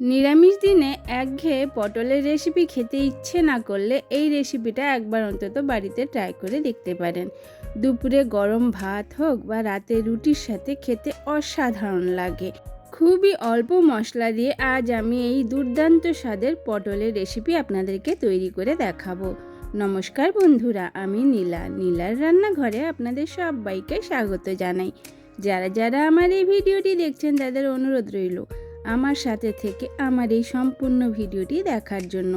নিরামিষ দিনে একঘেয়ে পটলের রেসিপি খেতে ইচ্ছে না করলে এই রেসিপিটা একবার অন্তত বাড়িতে ট্রাই করে দেখতে পারেন। দুপুরে গরম ভাত হোক বা রাতে রুটির সাথে খেতে অসাধারণ লাগে। খুবই অল্প মশলা দিয়ে আজ আমি এই দুর্দান্ত স্বাদের পটলের রেসিপি আপনাদেরকে তৈরি করে দেখাবো। নমস্কার বন্ধুরা, আমি নীলা। নীলার রান্নাঘরে আপনাদের সবাইকে স্বাগত জানাই। যারা যারা আমার এই ভিডিওটি দেখছেন, তাদের অনুরোধ রইল। আমার সাথে থেকে আমার এই সম্পূর্ণ ভিডিওটি দেখার জন্য।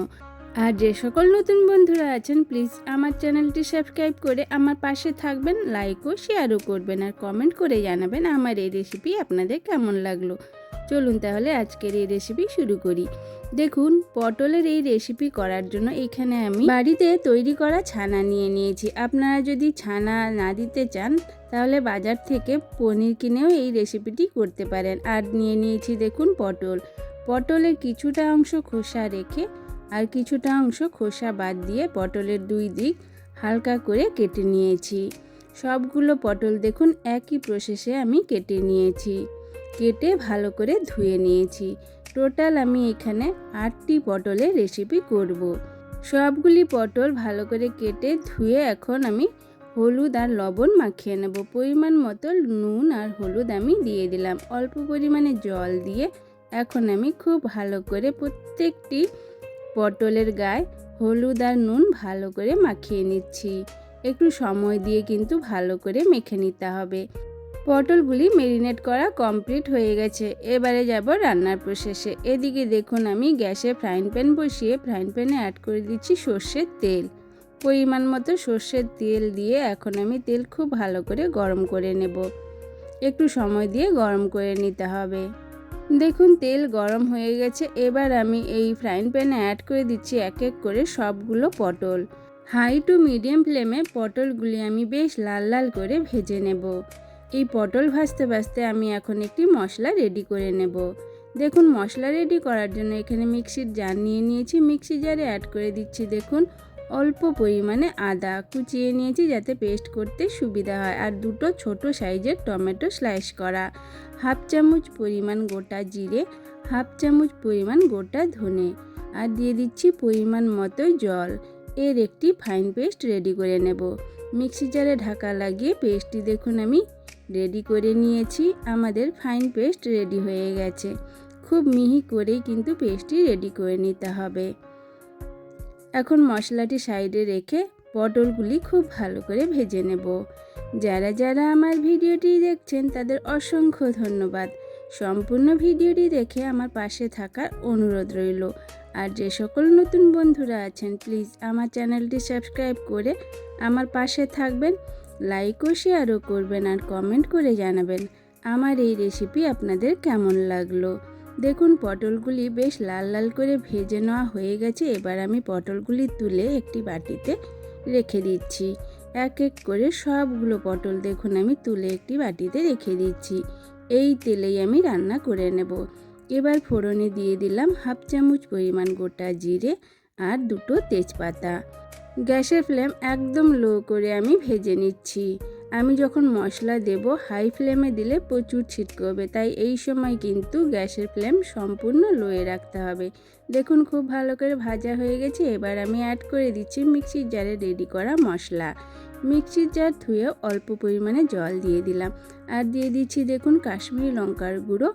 আর যে সকল নতুন বন্ধুরা আছেন প্লিজ আমার চ্যানেলটি সাবস্ক্রাইব করে আমার পাশে থাকবেন লাইক ও শেয়ারও করবেন আর কমেন্ট করে জানাবেন আমার এই রেসিপি আপনাদের কেমন লাগল। চলুন তাহলে আজকের এই রেসিপি শুরু করি। দেখুন, পটলের এই রেসিপি করার জন্য এখানে আমি বাড়িতে তৈরি করা ছানা নিয়ে নিয়েছি। আপনারা যদি ছানা না দিতে চান তাহলে বাজার থেকে পনির কিনেও এই রেসিপিটি করতে পারেন। আর নিয়ে নিয়েছি দেখুন পটল। পটলের কিছুটা অংশ খোসা রেখে আর কিছুটা অংশ খোসা বাদ দিয়ে পটলের দুই দিক হালকা করে কেটে নিয়েছি। সবগুলো পটল দেখুন একই প্রসেসে আমি কেটে নিয়েছি। কেটে ভালো করে ধুয়ে নিয়েছি। টোটাল আমি এখানে আটটি পটলের রেসিপি করব। সবগুলি পটল ভালো করে কেটে ধুয়ে এখন আমি হলুদ আর লবণ মাখিয়ে নেব। পরিমাণ মতো নুন আর হলুদ আমি দিয়ে দিলাম। অল্প পরিমাণে জল দিয়ে এখন আমি খুব ভালো করে প্রত্যেকটি পটলের গায়ে হলুদ আর নুন ভালো করে মাখিয়ে নিচ্ছি। একটু সময় দিয়ে কিন্তু ভালো করে মেখে নিতে হবে। পটলগুলি মেরিনেট করা কমপ্লিট হয়ে গেছে। এবারে যাব রান্নার প্রসেসে। এদিকে দেখুন আমি গ্যাসে ফ্রাইং প্যান বসিয়ে ফ্রাইং প্যানে অ্যাড করে দিচ্ছি সর্ষের তেল। পরিমাণ মতো সর্ষের তেল দিয়ে এখন আমি তেল খুব ভালো করে গরম করে নেব। একটু সময় দিয়ে গরম করে নিতে হবে। দেখুন, তেল গরম হয়ে গেছে। এবার আমি এই ফ্রাইং প্যানে অ্যাড করে দিচ্ছি এক এক করে সবগুলো পটল। হাই টু মিডিয়াম ফ্লেমে পটলগুলি আমি বেশ লাল লাল করে ভেজে নেব। এই পটল ভাজতে ভাজতে আমি এখন একটি মশলা রেডি করে নেব। দেখুন, মশলা রেডি করার জন্য এখানে মিক্সির জার নিয়ে নিয়েছি। মিক্সি জারে অ্যাড করে দিচ্ছি, দেখুন অল্প পরিমাণে আদা কুচিয়ে নিয়েছি যাতে পেস্ট করতে সুবিধা হয়। আর দুটো ছোট সাইজের টমেটো স্লাইস করা। হাফ চামচ পরিমাণ গোটা জিরে, হাফ চামচ পরিমাণ গোটা ধনে। আর দিয়ে দিচ্ছি পরিমাণ মতো জল। এর একটি ফাইন পেস্ট রেডি করে নেব। মিক্সি জারে ঢাকা লাগিয়ে পেস্টটি দেখুন আমি রেডি করে নিয়েছি। আমাদের ফাইন পেস্ট রেডি হয়ে গেছে। খুব মিহি করেই কিন্তু পেস্টটি রেডি করে নিতে হবে। এখন মশলাটি সাইডে রেখে পটলগুলি খুব ভালো করে ভেজে নেব। যারা যারা আমার ভিডিওটি দেখছেন, তাদের অসংখ্য ধন্যবাদ। সম্পূর্ণ ভিডিওটি দেখে আমার পাশে থাকার অনুরোধ রইল। আর যে সকল নতুন বন্ধুরা আছেন প্লিজ আমার চ্যানেলটি সাবস্ক্রাইব করে আমার পাশে থাকবেন লাইক ও শেয়ারও করবেন আর কমেন্ট করে জানাবেন আমার এই রেসিপি আপনাদের কেমন লাগল। দেখুন, পটলগুলি বেশ লাল লাল করে ভেজে নেওয়া হয়ে গেছে। এবার আমি পটলগুলি তুলে একটি বাটিতে রেখে দিচ্ছি। এক এক করে সবগুলো পটল দেখুন, আমি তুলে একটি বাটিতে রেখে দিচ্ছি। এই তেলেই আমি রান্না করে নেব। এবার ফোড়নে দিয়ে দিলাম হাফ চামচ পরিমাণ গোটা জিরে আর দুটো তেজপাতা। গ্যাসের ফ্লেম একদম লো করে আমি ভেজে নিচ্ছি। আমি যখন মশলা দেব হাই ফ্লেমে দিলে প্রচুর ছিটকবে। তাই এই সময় কিন্তু গ্যাসের ফ্লেম সম্পূর্ণ লোয়ে রাখতে হবে। দেখুন, খুব ভালো করে ভাজা হয়ে গেছে। এবার আমি অ্যাড করে দিচ্ছি মিক্সির জারে রেডি করা মশলা। মিক্সির জার ধুয়ে অল্প পরিমাণে জল দিয়ে দিলাম। আর দিয়ে দিচ্ছি দেখুন কাশ্মীরি লঙ্কার গুঁড়ো।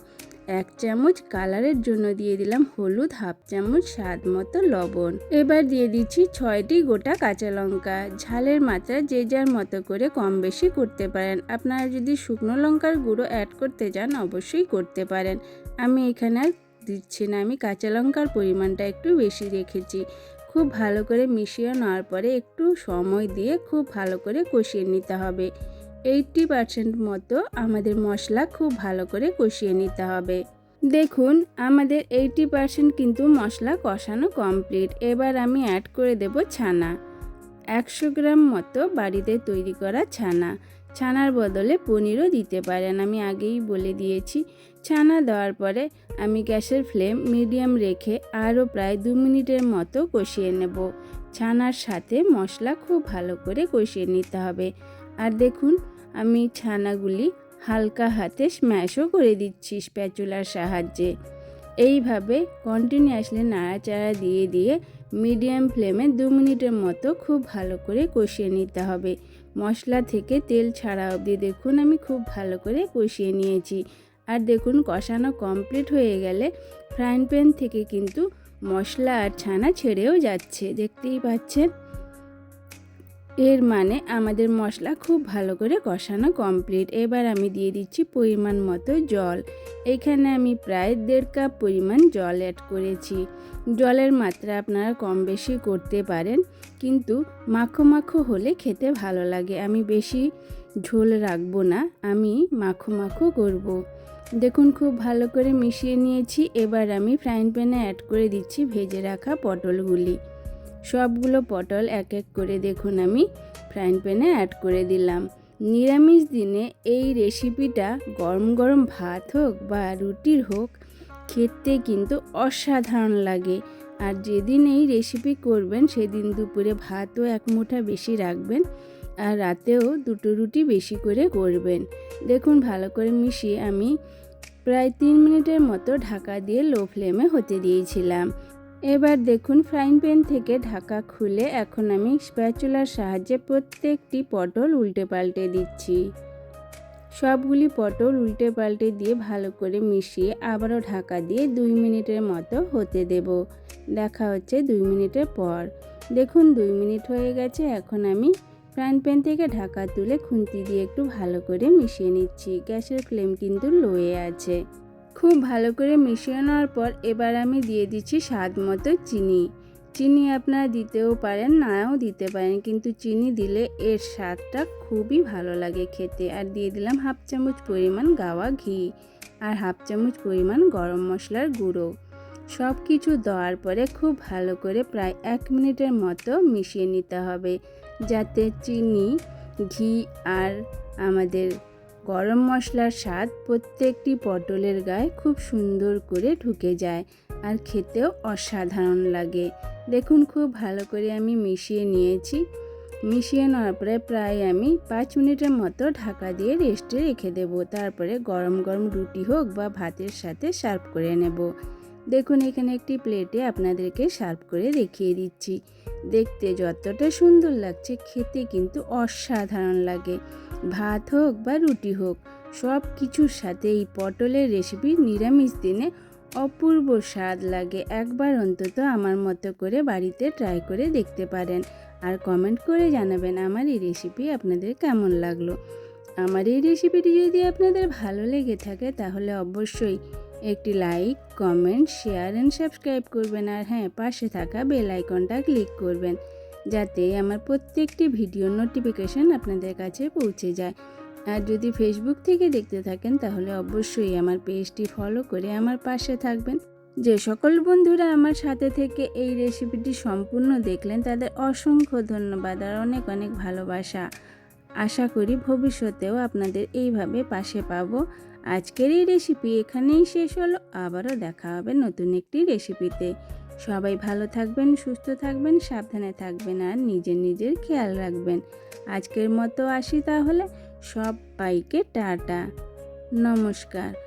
এক চামচ কালারের জন্য দিয়ে দিলাম হলুদ, হাফ চামচ স্বাদ মতো লবণ। এবার দিয়ে দিচ্ছি ছয়টি গোটা কাঁচা লঙ্কা। ঝালের মাত্রা যে যার মতো করে কম বেশি করতে পারেন। আপনারা যদি শুকনো লঙ্কার গুঁড়ো অ্যাড করতে চান, অবশ্যই করতে পারেন। আমি এখানে আর দিচ্ছি না, আমি কাঁচা লঙ্কার পরিমাণটা একটু বেশি রেখেছি। খুব ভালো করে মিশিয়ে নেওয়ার পরে একটু সময় দিয়ে খুব ভালো করে কষিয়ে নিতে হবে। এইটটি পারসেন্ট মতো আমাদের মশলা খুব ভালো করে কষিয়ে নিতে হবে। দেখুন, আমাদের এইটি পারসেন্ট কিন্তু মশলা কষানো কমপ্লিট এবার আমি অ্যাড করে দেব ছানা। একশো গ্রাম মতো বাড়িতে তৈরি করা ছানা। ছানার বদলে পনিরও দিতে পারেন, আমি আগেই বলে দিয়েছি। ছানা দেওয়ার পরে আমি গ্যাসের ফ্লেম মিডিয়াম রেখে আরও প্রায় দু মিনিটের মতো কষিয়ে নেব। ছানার সাথে মশলা খুব ভালো করে কষিয়ে নিতে হবে। আর দেখুন আমি ছানাগুলি হালকা হাতে স্ম্যাশও করে দিচ্ছি স্প্যাচুলার সাহায্যে। এইভাবে কন্টিনিউয়াসলি নাড়াচাড়া দিয়ে দিয়ে মিডিয়াম ফ্লেমে দু মিনিটের মতো খুব ভালো করে কষিয়ে নিতে হবে। মশলা থেকে তেল ছাড়া অবধি দেখুন আমি খুব ভালো করে কষিয়ে নিয়েছি। আর দেখুন কষানো কমপ্লিট হয়ে গেলে ফ্রাইং প্যান থেকে কিন্তু মশলা আর ছানা ছেড়েও যাচ্ছে। দেখতেই পাচ্ছেন? এর মানে আমাদের মশলা খুব ভালো করে কষানো কমপ্লিট এবার আমি দিয়ে দিচ্ছি পরিমাণ মতো জল। এখানে আমি প্রায় দেড় কাপ পরিমাণ জল অ্যাড করেছি। জলের মাত্রা আপনারা কম বেশি করতে পারেন, কিন্তু মাখো মাখো হলে খেতে ভালো লাগে। আমি বেশি ঝোল রাখব না, আমি মাখো মাখো করব। দেখুন খুব ভালো করে মিশিয়ে নিয়েছি। এবার আমি ফ্রাইং প্যানে অ্যাড করে দিচ্ছি ভেজে রাখা পটলগুলি। সবগুলো পটল এক এক করে দেখুন আমি ফ্রাইং প্যানে অ্যাড করে দিলাম। নিরামিষ দিনে এই রেসিপিটা গরম গরম ভাত হোক বা রুটির হোক, খেতে কিন্তু অসাধারণ লাগে। আর যেদিন এই রেসিপি করবেন, সেদিন দুপুরে ভাতও এক মুঠা বেশি রাখবেন আর রাতেও দুটো রুটি বেশি করে করবেন। দেখুন ভালো করে মিশিয়ে আমি প্রায় তিন মিনিটের মতো ঢাকা দিয়ে লো ফ্লেমে হতে দিয়েছিলাম। এবার দেখুন ফ্রাইং প্যান থেকে ঢাকা খুলে এখন আমি স্প্যাচুলার সাহায্যে প্রত্যেকটি পটল উল্টে পাল্টে দিচ্ছি। সবগুলি পটল উল্টে পাল্টে দিয়ে ভালো করে মিশিয়ে আবারও ঢাকা দিয়ে দুই মিনিটের মতো হতে দেব। দেখা হচ্ছে দুই মিনিটের পর। দেখুন দুই মিনিট হয়ে গেছে, এখন আমি ফ্রাইং প্যান থেকে ঢাকা তুলে খুন্তি দিয়ে একটু ভালো করে মিশিয়ে নিচ্ছি। গ্যাসের ফ্লেম কিন্তু লোয়ে আছে। খুব ভালো করে মিশিয়ে নেওয়ার পর এবার আমি দিয়ে দিচ্ছি স্বাদ মতো চিনি। চিনি আপনারা দিতেও পারেন, নাও দিতে পারেন, কিন্তু চিনি দিলে এর স্বাদটা খুবই ভালো লাগে খেতে। আর দিয়ে দিলাম হাফ চামচ পরিমাণ গাওয়া ঘি আর হাফ চামচ পরিমাণ গরম মশলার গুঁড়ো। সব কিছু দেওয়ার পরে খুব ভালো করে প্রায় এক মিনিটের মতো মিশিয়ে নিতে হবে, যাতে চিনি, ঘি আর আমাদের গরম মশলার স্বাদ প্রত্যেকটি পটলের গায়ে খুব সুন্দর করে ঢুকে যায় আর খেতেও অসাধারণ লাগে। দেখুন, খুব ভালো করে আমি মিশিয়ে নিয়েছি। মিশিয়ে নেওয়ার পরে প্রায় আমি পাঁচ মিনিটের মতো ঢাকা দিয়ে রেস্টে রেখে দেব। তারপরে গরম গরম রুটি হোক বা ভাতের সাথে সার্ভ করে নেব। দেখুন, এখানে একটি প্লেটে আপনাদেরকে সার্ভ করে দেখিয়ে দিচ্ছি। দেখতে যতটা সুন্দর লাগছে, খেতে কিন্তু অসাধারণ লাগে। ভাত হোক বা রুটি হোক সব কিছুর সাথে এই পটলের রেসিপি নিরামিষ দিনে অপূর্ব স্বাদ লাগে। একবার অন্তত আমার মতো করে বাড়িতে ট্রাই করে দেখতে পারেন আর কমেন্ট করে জানাবেন আমার এই রেসিপি আপনাদের কেমন লাগল। আমার এই রেসিপিটি যদি আপনাদের ভালো লেগে থাকে তাহলে অবশ্যই একটি like, comment, share and subscribe করবেন আর হ্যাঁ পাশে থাকা বেল আইকনটা ক্লিক করবেন যাতে আমার প্রত্যেকটি ভিডিও নোটিফিকেশান আপনাদের কাছে পৌঁছে যায়। আর যদি ফেসবুক থেকে দেখতে থাকেন তাহলে অবশ্যই আমার পেজটি ফলো করে আমার পাশে থাকবেন। যে সকল বন্ধুরা আমার সাথে থেকে এই রেসিপিটি সম্পূর্ণ দেখলেন তাদের অসংখ্য ধন্যবাদ আর অনেক অনেক ভালোবাসা। আশা করি ভবিষ্যতেও আপনাদের এইভাবে পাশে পাবো। আজকের এই রেসিপি এখানেই শেষ হলো। আবারও দেখা হবে নতুন একটি রেসিপিতে সবাই ভালো থাকবেন, সুস্থ থাকবেন, সাবধানে থাকবেন আর নিজের নিজের খেয়াল রাখবেন। আজকের মতো আসি তাহলে। সবাইকে টাটা। নমস্কার।